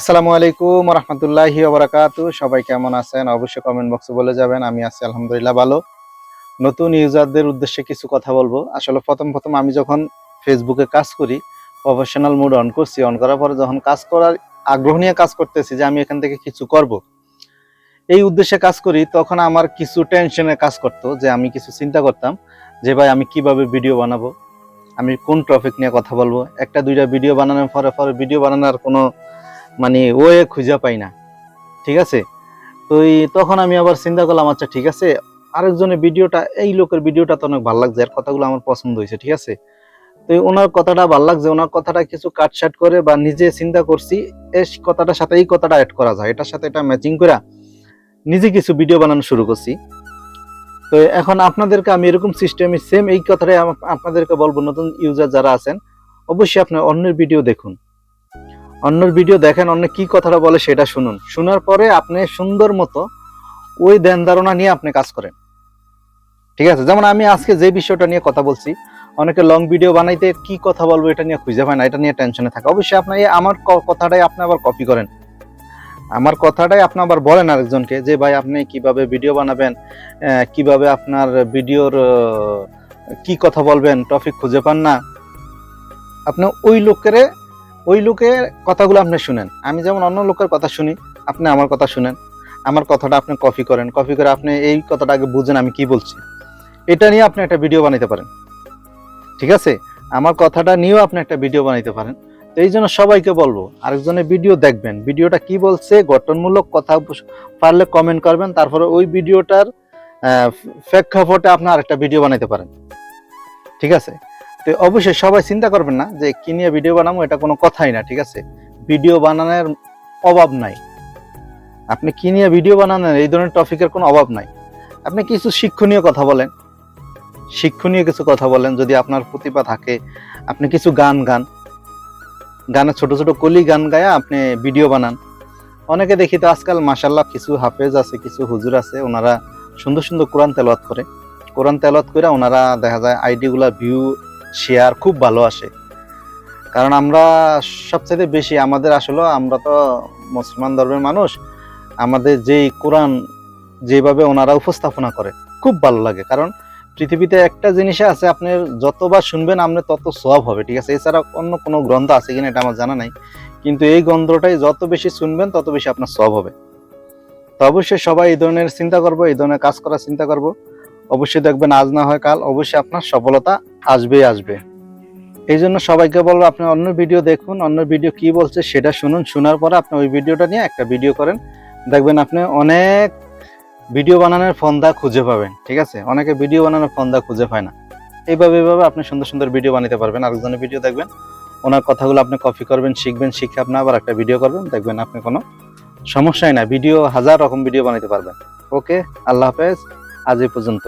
আসসালামু আলাইকুম রহমতুল্লাহি ওবরাকাতু। সবাই কেমন আছেন? অবশ্যই কমেন্ট বক্সে বলে যাবেন। আমি আছি আলহামদুলিল্লাহ ভালো। নতুন ইউজারদের উদ্দেশ্যে কিছু কথা বলব। আসলে প্রথম প্রথম আমি যখন ফেসবুকে কাজ করি প্রফেশনাল মুড অন করছি। অন করার পরে যখন কাজ করার আগ্রহ নিয়ে কাজ করতেছি যে আমি এখান থেকে কিছু করব। এই উদ্দেশ্যে কাজ করি, তখন আমার কিছু টেনশনে কাজ করতো যে আমি কিছু চিন্তা করতাম যে ভাই আমি কীভাবে ভিডিও বানাবো, আমি কোন টপিক নিয়ে কথা বলব। একটা দুইটা ভিডিও বানানোর পরে পরে ভিডিও বানানোর কোনো মানে ওয়ে খুঁজে পাই না। ঠিক আছে? তো তখন আমি আবার চিন্তা করলাম আচ্ছা ঠিক আছে, আরেকজনের ভিডিওটা, এই লোকের ভিডিওটা তো অনেক ভালো লাগছে আর কথাগুলো আমার পছন্দ হয়েছে, ঠিক আছে? তো ওনার কথাটা ভালো লাগছে, ওনার কথাটা কিছু কাটসাট করে বা নিজে চিন্তা করছি, এই কথাটার সাথে এই কথাটা অ্যাড করা যায়, এটার সাথে এটা ম্যাচিং করে নিজে কিছু ভিডিও বানানো শুরু করছি। তো এখন আপনাদেরকে আমি এরকম সিস্টেমে সেম এই কথাটাই আপনাদেরকে বলব, নতুন ইউজার যারা আছেন, অবশ্যই আপনার অন্যের ভিডিও দেখুন। অন্যের ভিডিও দেখেন, অন্য কি কথাটা বলে সেটা শুনুন। শোনার পরে আপনি সুন্দর মতো ওই ধ্যান ধারণা নিয়ে আপনি কাজ করেন। ঠিক আছে? যেমন আমি আজকে যে বিষয়টা নিয়ে কথা বলছি, অনেকে লং ভিডিও বানাইতে কি কথা বলব এটা নিয়ে খুঁজে পায় না, এটা নিয়ে টেনশনে থাকে। অবশ্যই আপনি আমার কথাটাই আপনি আবার কপি করেন। আমার কথাটাই আপনি আবার বলেন আরেকজনকে যে, ভাই, আপনি কীভাবে ভিডিও বানাবেন? কীভাবে আপনার ভিডিওর কি কথা বলবেন? টপিক খুঁজে পান না? আপনি ওই লোকের ওই লোকের কথাগুলো আপনি শুনেন। আমি যেমন অন্য লোকের কথা শুনি, আপনি আমার কথা শুনেন। আমার কথাটা আপনি কপি করেন। কপি করে আপনি এই কথাটা আগে বুঝেন আমি কি বলছি। এটা নিয়ে আপনি একটা ভিডিও বানাইতে পারেন। ঠিক আছে? আমার কথাটা নিয়েও আপনি একটা ভিডিও বানাইতে পারেন। তো এই জন্য সবাইকে বলব, আরেকজনের ভিডিও দেখবেন। ভিডিওটা কি বলছে, গঠনমূলক কথা পারলে কমেন্ট করবেন। তারপরে ওই ভিডিওটার প্রেক্ষাপটে আপনি আরেকটা ভিডিও বানাইতে পারেন। ঠিক আছে? তো অবশ্যই সবাই চিন্তা করবেন না যে কি নিয়ে ভিডিও বানাবো, এটা কোনো কথাই না, ঠিক আছে? ভিডিও বানানোর অভাব নাই। আপনি কি নিয়ে ভিডিও বানানোর, এই ধরনের টপিকের কোনো অভাব নাই। আপনি কিছু শিক্ষণীয় কথা বলেন। শিক্ষণীয় কিছু কথা বলেন, যদি আপনার প্রতিভা থাকে, আপনি কিছু গান গান। গানে ছোট ছোট কলি গান গায়া আপনি ভিডিও বানান। অনেকে দেখি তো আজকাল মাসাল্লাহ কিছু হাফেজ আছে, কিছু হুজুর আছে, ওনারা সুন্দর সুন্দর কোরআন তেলাওয়াত করে। কোরআন তেলাওয়াত করে ওনারা দেখা যায় আইডিগুলা ভিউ শেয়ার খুব ভালো আসে। কারণ আমরা সবচেয়ে বেশি আমাদের আসলে আমরা তো মুসলমান ধর্মের মানুষ, আমাদের যেই কোরআন যেভাবে ওনারা উপস্থাপনা করে, খুব ভালো লাগে। কারণ পৃথিবীতে একটা জিনিসে আছে, আপনি যতবার শুনবেন আপনি তত সব হবে, ঠিক আছে? এছাড়া অন্য কোনো গ্রন্থ আছে কিনা এটা আমার জানা নাই। কিন্তু এই গ্রন্থটাই যত বেশি শুনবেন, তত বেশি আপনার সব হবে। তো অবশ্যই সবাই এই ধরনের চিন্তা করব, এই ধরনের কাজ করার চিন্তা করব। অবশ্যই দেখবেন আজ না হয় কাল, অবশ্যই আপনার সফলতা আসবেই আসবে। এই জন্য সবাইকে বলব, আপনি অন্য ভিডিও দেখুন, অন্য ভিডিও কি বলছে সেটা শুনুন, শোনার পরে আপনি ওই ভিডিওটা নিয়ে একটা ভিডিও করেন। দেখবেন আপনি অনেক ভিডিও বানানোর ফন্দা খুঁজে পাবেন, ঠিক আছে? অনেকে ভিডিও বানানোর ফন্দা খুঁজে পায় না। এইভাবে এইভাবে আপনি সুন্দর সুন্দর ভিডিও বানাতে পারবেন। আরেকজনের ভিডিও দেখবেন, ওনার কথাগুলো আপনি কপি করবেন, শিখবেন, শিখে আপনি আবার একটা ভিডিও করবেন, দেখবেন আপনি কোনো সমস্যাই না ভিডিও, হাজার রকম ভিডিও বানাতে পারবেন। ওকে, আল্লাহ হাফেজ। আজ এই পর্যন্ত।